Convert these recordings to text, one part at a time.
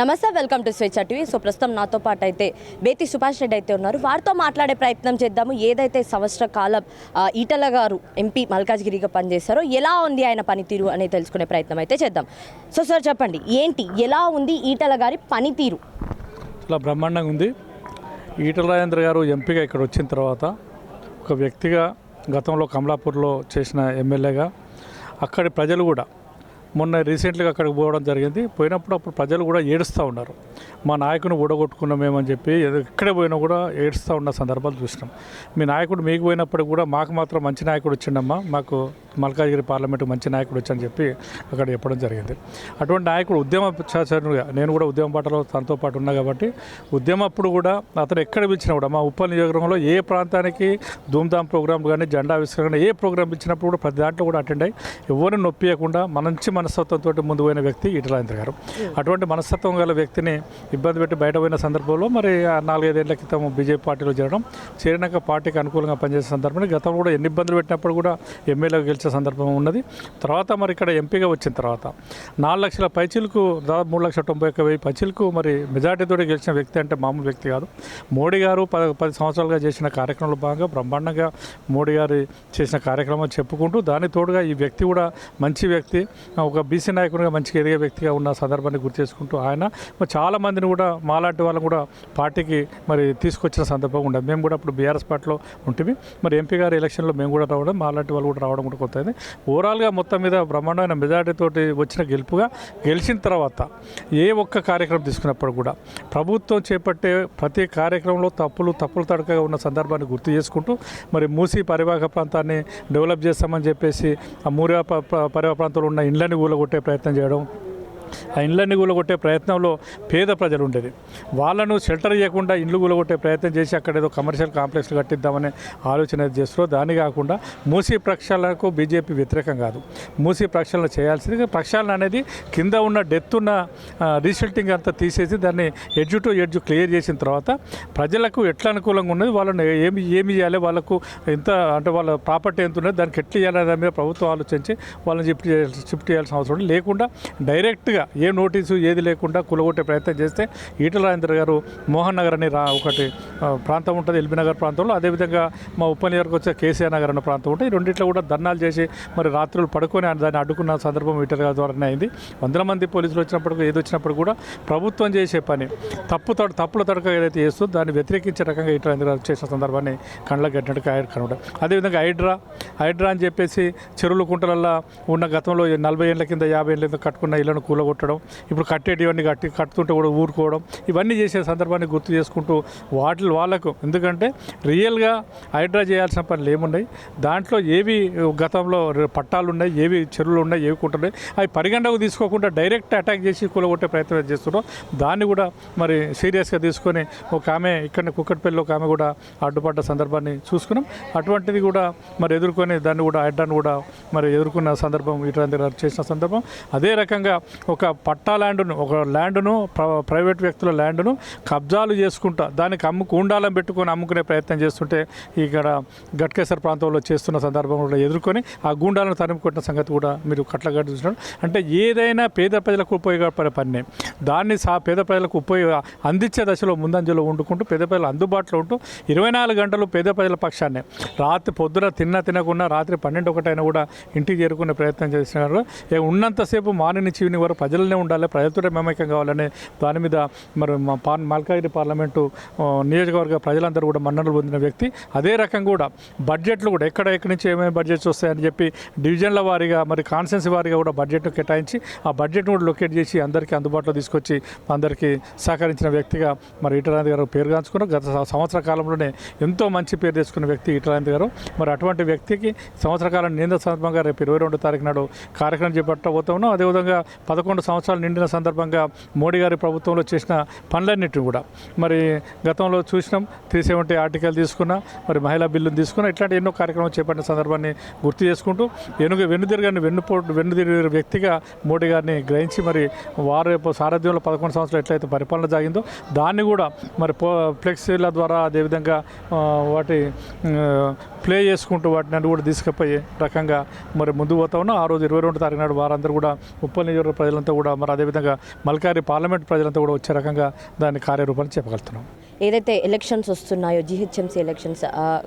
నమస్తే welcome to Swecha TV. So ప్రస్తుతం నాతో పాటు అయితే బేతి సుభాష్ రెడ్డి అయితే ఉన్నారు. వారితో మాట్లాడే ప్రయత్నం చేద్దాము. ఏదైతే సంవత్సర కాలం ఈటల గారు ఎంపీ మల్కాజ్గిరిగా పనిచేశారో ఎలా ఉంది ఆయన పనితీరు అనేది తెలుసుకునే ప్రయత్నం అయితే చేద్దాం. సో సార్ చెప్పండి ఏంటి ఎలా ఉంది ఈటల గారి పనితీరు? చాలా బ్రహ్మాండంగా ఉంది. ఈటల రాజేంద్ర గారు ఎంపీగా ఇక్కడ వచ్చిన తర్వాత ఒక వ్యక్తిగా గతంలో కమలాపూర్లో చేసిన ఎమ్మెల్యేగా అక్కడి ప్రజలు కూడా మొన్న రీసెంట్గా అక్కడికి పోవడం జరిగింది. పోయినప్పుడు అప్పుడు ప్రజలు కూడా ఏడుస్తూ ఉన్నారు. మా నాయకుని ఊడగొట్టుకున్నామేమని చెప్పి ఎద- ఎక్కడే పోయినా కూడా ఏడుస్తూ ఉన్న సందర్భాలు చూసినాం. మీ నాయకుడు మీకు పోయినప్పుడు కూడా మాకు మాత్రం మంచి నాయకుడు వచ్చిండమ్మా. మాకు మల్కాజ్గిరి పార్లమెంటు మంచి నాయకుడు వచ్చని చెప్పి అక్కడ చెప్పడం జరిగింది. అటువంటి నాయకుడు ఉద్యమ చరుడుగా నేను కూడా ఉద్యమ పాటలో తనతో పాటు ఉన్నా కాబట్టి ఉద్యమప్పుడు కూడా అతను ఎక్కడ పిలిచినా కూడా మా ఉప్పల్ నియోజకవర్గంలో ఏ ప్రాంతానికి ధూమ్ధామ్ ప్రోగ్రాం కానీ జెండా ఆవిష్కరణ ఏ ప్రోగ్రాం ఇచ్చినప్పుడు కూడా ప్రతి దాంట్లో కూడా అటెండ్ అయ్యి ఎవరిని నొప్పియకుండా మంచి మనస్తత్వంతో ముందు పోయిన వ్యక్తి ఈటలాంధ్ర గారు అటువంటి మనస్తత్వం గల వ్యక్తిని ఇబ్బంది పెట్టి బయట పోయిన సందర్భంలో మరి ఆ నాలుగైదేళ్ళ క్రితం బీజేపీ పార్టీలో చేరడం చేరినాక పార్టీకి అనుకూలంగా పనిచేసే సందర్భంలో గతంలో కూడా ఎన్ని ఇబ్బందులు పెట్టినప్పుడు కూడా ఎమ్మెల్యేగా గెలిచే సందర్భం ఉన్నది. తర్వాత మరి ఇక్కడ ఎంపీగా వచ్చిన తర్వాత నాలుగు లక్షల పైచీలకు దాదాపు మూడు లక్షల తొంభై ఒక్క వెయ్యి పైచీలకు మరి మెజార్టీతో గెలిచిన వ్యక్తి అంటే మామూలు వ్యక్తి కాదు. మోడీ గారు పది పది సంవత్సరాలుగా చేసిన కార్యక్రమంలో భాగంగా బ్రహ్మాండంగా మోడీ గారు చేసిన కార్యక్రమం చెప్పుకుంటూ దాని తోడుగా ఈ వ్యక్తి కూడా మంచి వ్యక్తి ఒక బీసీ నాయకునిగా మంచిగా ఎదిగే వ్యక్తిగా ఉన్న సందర్భాన్ని గుర్తు చేసుకుంటూ ఆయన చాలా మందిని కూడా మాలాంటి వాళ్ళని కూడా పార్టీకి మరి తీసుకొచ్చిన సందర్భం ఉండదు. మేము కూడా అప్పుడు బీఆర్ఎస్ పార్టీలో ఉంటుంది మరి ఎంపీ గారి ఎలక్షన్లో మేము కూడా రావడం మాలాంటి వాళ్ళు కూడా రావడం కూడా కొత్త ఓవరాల్గా మొత్తం మీద బ్రహ్మాండమైన మెజార్టీతోటి వచ్చిన గెలుపుగా గెలిచిన తర్వాత ఏ ఒక్క కార్యక్రమం తీసుకున్నప్పుడు కూడా ప్రభుత్వం చేపట్టే ప్రతి కార్యక్రమంలో తప్పులు తప్పులు తడకగా ఉన్న సందర్భాన్ని గుర్తు చేసుకుంటూ మరి మూసి పరివాహక ప్రాంతాన్ని డెవలప్ చేస్తామని చెప్పేసి ఆ మూరి ప- ప్రాంతంలో ఉన్న ఇండ్లని కూలగొట్టే ప్రయత్నం చేయడం ఆ ఇండ్లన్నీ కూలగొట్టే ప్రయత్నంలో పేద ప్రజలు ఉండేది వాళ్ళను షెల్టర్ చేయకుండా ఇండ్లు కూలగొట్టే ప్రయత్నం చేసి అక్కడ ఏదో కమర్షియల్ కాంప్లెక్స్లు కట్టిద్దామనే ఆలోచన చేస్తారో దాని కాకుండా మూసీ ప్రక్షాళనకు బీజేపీ వ్యతిరేకం కాదు. మూసీ ప్రక్షాళన చేయాల్సింది ప్రక్షాళన అనేది కింద ఉన్న డెత్ ఉన్న రీసెల్టింగ్ అంతా తీసేసి దాన్ని ఎడ్జు టు ఎడ్జు క్లియర్ చేసిన తర్వాత ప్రజలకు ఎట్లా అనుకూలంగా ఉన్నది వాళ్ళని ఏమి ఏమి చేయాలి వాళ్ళకు ఎంత అంటే వాళ్ళ ప్రాపర్టీ ఎంత ఉన్నది? దానికి ఎట్లా చేయాలి దాని మీద ప్రభుత్వం ఆలోచించి వాళ్ళని షిఫ్ట్ చేయాల్సిన అవసరం లేకుండా డైరెక్ట్గా ఏ నోటీసు ఏది లేకుండా కులగొట్టే ప్రయత్నం చేస్తే ఈటల రాజేంద్ర గారు మోహన్ నగర్ అని రా ఒకటి ప్రాంతం ఉంటుంది ఎల్బీ నగర్ ప్రాంతంలో. అదేవిధంగా మా ఉప నియోజకవర్గం వచ్చే కేసీఆర్ నగర్ అనే ప్రాంతం ఉంటుంది. ఈ రెండిట్లో కూడా ధర్నాలు చేసి మరి రాత్రులు పడుకొని దాన్ని అడ్డుకున్న సందర్భం ఈటల గారి ద్వారానే అయింది. వందల మంది పోలీసులు వచ్చినప్పుడు ఏది వచ్చినప్పుడు కూడా ప్రభుత్వం చేసే పని తప్పు తడ తప్పుల తడక ఏదైతే చేస్తుందో దాన్ని వ్యతిరేకించే రకంగా ఈటల రాజేంద్ర గారు చేసిన సందర్భాన్ని కళ్ళకు కట్టినట్టుగా కనబడ అదేవిధంగా హైడ్రా హైడ్రా అని చెప్పేసి చెరువుల కుంటలల్లో ఉన్న గతంలో నలభై ఏళ్ళ కింద యాభై ఏళ్ళ కింద కట్టుకున్న ఇళ్ళను కొట్టడం ఇప్పుడు కట్టేటివన్నీ కట్టి కట్టుతుంటే కూడా ఊరుకోవడం ఇవన్నీ చేసే సందర్భాన్ని గుర్తు చేసుకుంటూ వాటి వాళ్ళకు. ఎందుకంటే రియల్గా హైడ్రా చేయాల్సిన పనులు ఏమున్నాయి? దాంట్లో ఏవి గతంలో పట్టాలు ఉన్నాయి ఏవి చెరువులు ఉన్నాయి ఏవి కుంటున్నాయి అవి పరిగణకు తీసుకోకుండా డైరెక్ట్ అటాక్ చేసి కూలగొట్టే ప్రయత్నం చేస్తున్నాం. దాన్ని కూడా మరి సీరియస్గా తీసుకొని ఒక ఆమె ఇక్కడ కుక్కటిపల్లిలో ఒక ఆమె కూడా అడ్డుపడ్డ సందర్భాన్ని చూసుకున్నాం. అటువంటిది కూడా మరి ఎదుర్కొని దాన్ని కూడా హైడ్రాను కూడా మరి ఎదుర్కొన్న సందర్భం ఇటువంటి చేసిన సందర్భం. అదే రకంగా ఒక ఒక పట్టా ల్యాండ్ను ఒక ల్యాండ్ను ప్ర- ప్రైవేట్ వ్యక్తుల ల్యాండ్ను కబ్జాలు చేసుకుంటా దానికి అమ్ముకు ఉండాలని పెట్టుకొని అమ్ముకునే ప్రయత్నం చేస్తుంటే ఇక్కడ గట్కేసర్ ప్రాంతంలో చేస్తున్న సందర్భం కూడా ఎదుర్కొని ఆ గూండాలను తరిమి కొట్టిన సంగతి కూడా మీరు కట్లగడ్డ చూసినారు అంటే ఏదైనా పేద ప్రజలకు ఉపయోగపడే పని దాన్ని సా పేద ప్రజలకు ఉపయోగ అందించే దశలో ముందంజలో వండుకుంటూ పేద ప్రజలు అందుబాటులో ఉంటూ ఇరవై నాలుగు గంటలు పేద ప్రజల పక్షాన్ని. రాత్రి పొద్దున తిన్నా తినకుండా రాత్రి పన్నెండు ఒకటైనా కూడా ఇంటికి చేరుకునే ప్రయత్నం చేస్తున్నారు ఉన్నంతసేపు మార్నింగ్ నుంచి ఈవినింగ్ వరకు ప్రజలనే ఉండాలి ప్రజలతోనే మమేకం కావాలనే దాని మీద మరి మా పా మల్కాగిరి పార్లమెంటు నియోజకవర్గ ప్రజలందరూ కూడా మన్ననలు పొందిన వ్యక్తి. అదే రకం కూడా బడ్జెట్లు కూడా ఎక్కడ ఎక్కడి నుంచి ఏమేమి బడ్జెట్స్ వస్తాయని చెప్పి డివిజన్ల వారీగా మరి కాన్సెన్స్ వారీగా కూడా బడ్జెట్ను కేటాయించి ఆ బడ్జెట్ను కూడా లొకేట్ చేసి అందరికీ అందుబాటులో తీసుకొచ్చి అందరికీ సహకరించిన వ్యక్తిగా మరి ఈటరాంతి గారు పేరుగాంచుకున్నారు గత సంవత్సర కాలంలోనే ఎంతో మంచి పేరు తెచ్చుకున్న వ్యక్తి ఈటరాంతి గారు. మరి అటువంటి వ్యక్తికి సంవత్సర కాలం నింద సందర్భంగా రేపు ఇరవై రెండు తారీఖు నాడు కార్యక్రమం చేపట్టబోతున్నాం. అదేవిధంగా పదకొండు సంవత్సరాలు నిండిన సందర్భంగా మోడీ గారి ప్రభుత్వంలో చేసిన పనులన్నింటినీ కూడా. మరి గతంలో చూసినాం త్రీ సెవెంటీ ఆర్టికల్ తీసుకున్నా మరి మహిళా బిల్లును తీసుకున్నా ఇట్లాంటి ఎన్నో కార్యక్రమాలు చేపట్టిన సందర్భాన్ని గుర్తు చేసుకుంటూ వెనుక వెన్నుదిరగని వెన్నుపో వెన్నుదిరిగిన వ్యక్తిగా మోడీ గారిని గ్రహించి మరి వారి సారథ్యంలో పదకొండు సంవత్సరాలు ఎట్లయితే పరిపాలన జరిగిందో దాన్ని కూడా మరి ఫ్లెక్సీల ద్వారా అదేవిధంగా వాటి ప్లే చేసుకుంటూ వాటిని అన్ని కూడా తీసుకుపోయే రకంగా మరి ముందు పోతా ఉన్నాం. ఆ రోజు ఇరవై రెండు తారీఖు నాడు వారందరూ కూడా ఉప్పల్ నియోజకవర్గ ప్రజలంతా కూడా మరి అదేవిధంగా మల్కారి పార్లమెంట్ ప్రజలంతా కూడా వచ్చే రకంగా దాని కార్యరూపాన్ని చెప్పగలుగుతున్నాం ఏదైతే ఎలక్షన్స్ వస్తున్నాయో జిహెచ్ఎంసీ ఎలక్షన్స్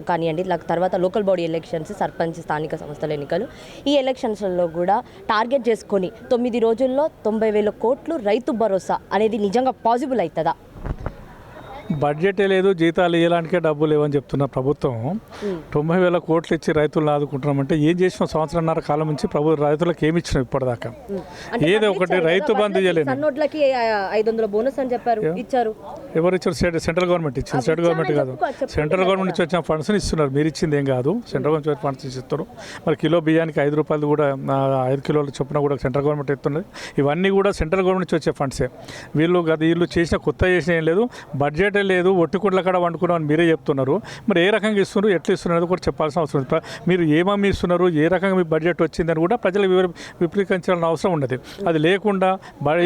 కానివ్వండి తర్వాత లోకల్ బాడీ ఎలక్షన్స్ సర్పంచ్ స్థానిక సంస్థల ఎన్నికలు ఈ ఎలక్షన్స్లో కూడా టార్గెట్ చేసుకొని తొమ్మిది రోజుల్లో తొంభై వేల కోట్లు రైతు భరోసా అనేది నిజంగా పాసిబుల్ అవుతుందా? బడ్జెటే లేదు జీతాలు ఇవ్వడానికే డబ్బులు లేవని చెప్తున్న ప్రభుత్వం తొంభై వేల కోట్లు ఇచ్చి రైతులను ఆదుకుంటున్నామంటే ఏం చేసిన సంవత్సరంన్నర కాలం నుంచి ప్రభు రైతులకు ఏమి ఇచ్చినాం ఇప్పటిదాకా? ఏదో ఒకటి రైతు బంధు బోనస్ అని చెప్పారు. ఇచ్చారు. ఎవరు ఇచ్చారు? సెంట్రల్ సెంట్రల్ గవర్నమెంట్ ఇచ్చింది. సెంట్రల్ గవర్నమెంట్ కాదు. సెంట్రల్ గవర్నమెంట్ నుంచి వచ్చిన ఫండ్స్ ఇస్తున్నారు. మీరు ఇచ్చింది ఏం కాదు. సెంట్రల్ గవర్నమెంట్ ఫండ్స్ ఇస్తారు మరి కిలో బియ్యానికి ఐదు రూపాయలు కూడా ఐదు కిలోల చొప్పున కూడా సెంట్రల్ గవర్నమెంట్ ఇస్తున్నది. ఇవన్నీ కూడా సెంట్రల్ గవర్నమెంట్ నుంచి వచ్చే ఫండ్సే. వీళ్ళు గత వీళ్ళు చేసిన కొత్త చేసిన ఏం లేదు. బడ్జెటే లేదు ఒట్టికుండ్ల కాడ వండుకున్నాం అని మీరే చెప్తున్నారు. మరి ఏ రకంగా ఇస్తున్నారు ఎట్లా ఇస్తున్నారు కూడా చెప్పాల్సిన అవసరం ఉంది మీరు ఏమమ్మి ఇస్తున్నారు ఏ రకంగా మీ బడ్జెట్ వచ్చిందని కూడా ప్రజలు వివర విప్లవించాల్సిన అవసరం ఉన్నది. అది లేకుండా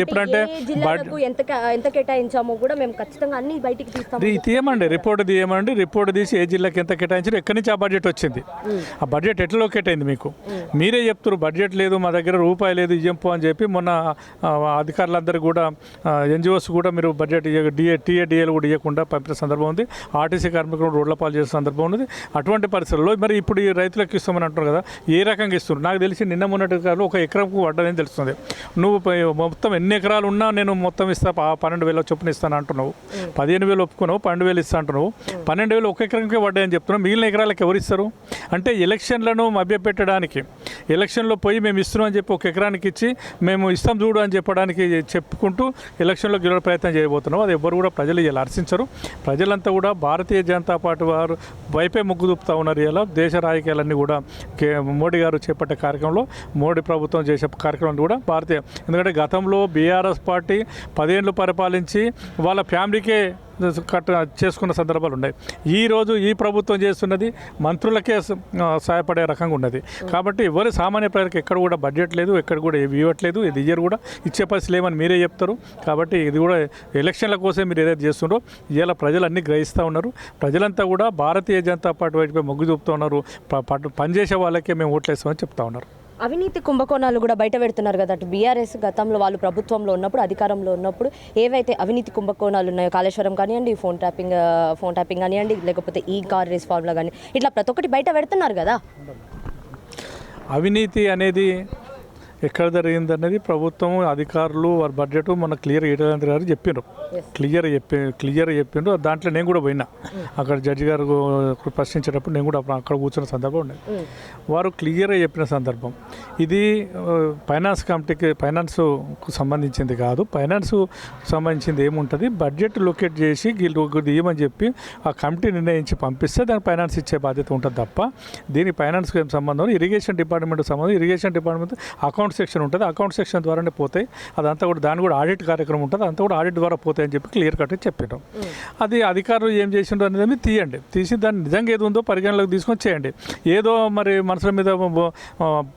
ఎప్పుడంటే ఎంత కేటాయించామో కూడా మేము ఖచ్చితంగా అన్ని బయటికి తీస్తాం తీయమండి రిపోర్ట్ తీయమండి రిపోర్ట్ తీసి ఏ జిల్లాకి ఎంత కేటాయించారు ఎక్కడి నుంచి ఆ బడ్జెట్ వచ్చింది. ఆ బడ్జెట్ ఎట్లా లొకేట్ అయింది మీకు మీరే చెప్తారు బడ్జెట్ లేదు మా దగ్గర రూపాయి లేదు ఇయ్యంపు అని చెప్పి మొన్న అధికారులందరూ కూడా ఎన్జిఓస్ కూడా మీరు బడ్జెట్ డిఏ టీఏ డిఏలు కూడా ఇవ్వకుండా పంపిన సందర్భం ఉంది. ఆర్టీసీ కార్మికులు రోడ్ల పాలు చేసిన సందర్భం ఉంది అటువంటి పరిస్థితుల్లో మరి ఇప్పుడు ఈ రైతులకు ఇస్తామని అంటారు కదా ఏ రకంగా ఇస్తున్నారు? నాకు తెలిసి నిన్న మొన్నటి కాలంలో ఒక ఎకరంకు పడ్డదని తెలుస్తుంది. నువ్వు మొత్తం ఎన్ని ఎకరాలు ఉన్నా నేను మొత్తం ఇస్తా పన్నెండు వేల చొప్పున ఇస్తాను అంటున్నావు. పదిహేను వేలు ఒప్పుకున్నావు పన్నెండు వేలు ఇస్తా అంటున్నావు. పన్నెండు వేలు ఒక ఎకరంకే పడ్డాయని చెప్తున్నావు. మిగిలిన ఎకరాలకు ఎవరు ఇస్తారు? అంటే ఎలక్షన్లను మభ్యపెట్టడానికి ఎలక్షన్లో పోయి మేము ఇస్తున్నాం అని చెప్పి ఒక ఎకరానికి ఇచ్చి మేము ఇస్తాం చూడు అని చెప్పడానికి చెప్పుకుంటూ ఎలక్షన్లో గెలవ ప్రయత్నం చేయబోతున్నాం అది ఎవరు కూడా ప్రజలు ఇలా హర్షించరు ప్రజలంతా కూడా భారతీయ జనతా పార్టీ వారు వైపే ముగ్గు చూపుతా ఉన్నారు. ఇలా దేశ రాజకీయాలన్నీ కూడా కే- మోడీ గారు చేపట్టే కార్యక్రమంలో మోడీ ప్రభుత్వం చేసే కార్యక్రమం కూడా భారతీయ. ఎందుకంటే గతంలో బీఆర్ఎస్ పార్టీ పదేళ్ళు పరిపాలించి వాళ్ళ ఫ్యామిలీకే కట్ చేసుకున్న సందర్భాలు ఉన్నాయి. ఈ రోజు ఈ ప్రభుత్వం చేస్తున్నది మంత్రులకే సహాయపడే రకంగా ఉన్నది. కాబట్టి ఎవరు సామాన్య ప్రజలకు ఎక్కడ కూడా బడ్జెట్ లేదు ఎక్కడ కూడా ఇవ్వట్లేదు ఇది ఇయ్యరు కూడా. ఇచ్చే పరిస్థితి లేమని మీరే చెప్తారు. కాబట్టి ఇది కూడా ఎలక్షన్ల కోసం మీరు ఏదైతే చేస్తున్నారో ఇవాళ ప్రజలన్నీ గ్రహిస్తూ ఉన్నారు. ప్రజలంతా కూడా భారతీయ జనతా పార్టీ వైపుపై మొగ్గు చూపుతూ ఉన్నారు. పనిచేసే వాళ్ళకే మేము ఓట్లేస్తామని చెప్తా ఉన్నారు. అవినీతి కుంభకోణాలు కూడా బయట పెడుతున్నారు కదా. అటు బీఆర్ఎస్ గతంలో వాళ్ళు ప్రభుత్వంలో ఉన్నప్పుడు అధికారంలో ఉన్నప్పుడు ఏవైతే అవినీతి కుంభకోణాలు ఉన్నాయో కాళేశ్వరం కానివ్వండి ఫోన్ ట్యాపింగ్ ఫోన్ ట్యాపింగ్ కానివ్వండి లేకపోతే ఈ కార్ రేస్ ఫార్ములా కానీ ఇట్లా ప్రతి ఒక్కటి బయట పెడుతున్నారు కదా. అవినీతి అనేది ఎక్కడ జరిగింది అనేది ప్రభుత్వం అధికారులు వారి బడ్జెట్ మన క్లియర్ ఈటలేంద్ర గారు చెప్పిండ్రు క్లియర్ చెప్పి క్లియర్ చెప్పిండ్రు దాంట్లో నేను కూడా పోయినా. అక్కడ జడ్జి గారు ప్రశ్నించేటప్పుడు నేను కూడా అక్కడ కూర్చున్న సందర్భం ఉండేది. వారు క్లియర్గా చెప్పిన సందర్భం. ఇది ఫైనాన్స్ కమిటీకి ఫైనాన్స్కు సంబంధించింది కాదు. ఫైనాన్స్ సంబంధించింది ఏముంటుంది? బడ్జెట్ లొకేట్ చేసి వీళ్ళు ఇవ్వమని చెప్పి ఆ కమిటీ నిర్ణయించి పంపిస్తే దానికి ఫైనాన్స్ ఇచ్చే బాధ్యత ఉంటుంది తప్ప దీనికి ఫైనాన్స్కి ఏం సంబంధం. ఇరిగేషన్ డిపార్ట్మెంట్ సంబంధం. ఇరిగేషన్ డిపార్ట్మెంట్ అకౌంట్ సెక్షన్ ఉంటుంది. అకౌంట్ సెక్షన్ ద్వారానే పోతాయి. అదంతా కూడా దాని కూడా ఆడిట్ కార్యక్రమం ఉంటుంది. అంతా కూడా ఆడిట్ ద్వారా పోతాయి అని చెప్పి క్లియర్ కట్ చెప్పారు అది అధికారులు ఏం చేసిండ్రు అనేది తీయండి. తీసి దాన్ని నిజంగా ఏది ఉందో పరిగణలోకి తీసుకొని చేయండి. ఏదో మరి మనసుల మీద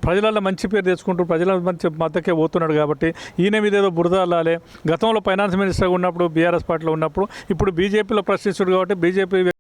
ప్రజలలో మంచి పేరు తెచ్చుకుంటూ ప్రజల మంచి మద్దకే పోతున్నాడు కాబట్టి ఈయన మీద ఏదో బురద అల్లాలి. గతంలో ఫైనాన్స్ మినిస్టర్గా ఉన్నప్పుడు బీఆర్ఎస్ పార్టీలో ఉన్నప్పుడు ఇప్పుడు బీజేపీలో ప్రశ్నిస్తుడు కాబట్టి బీజేపీ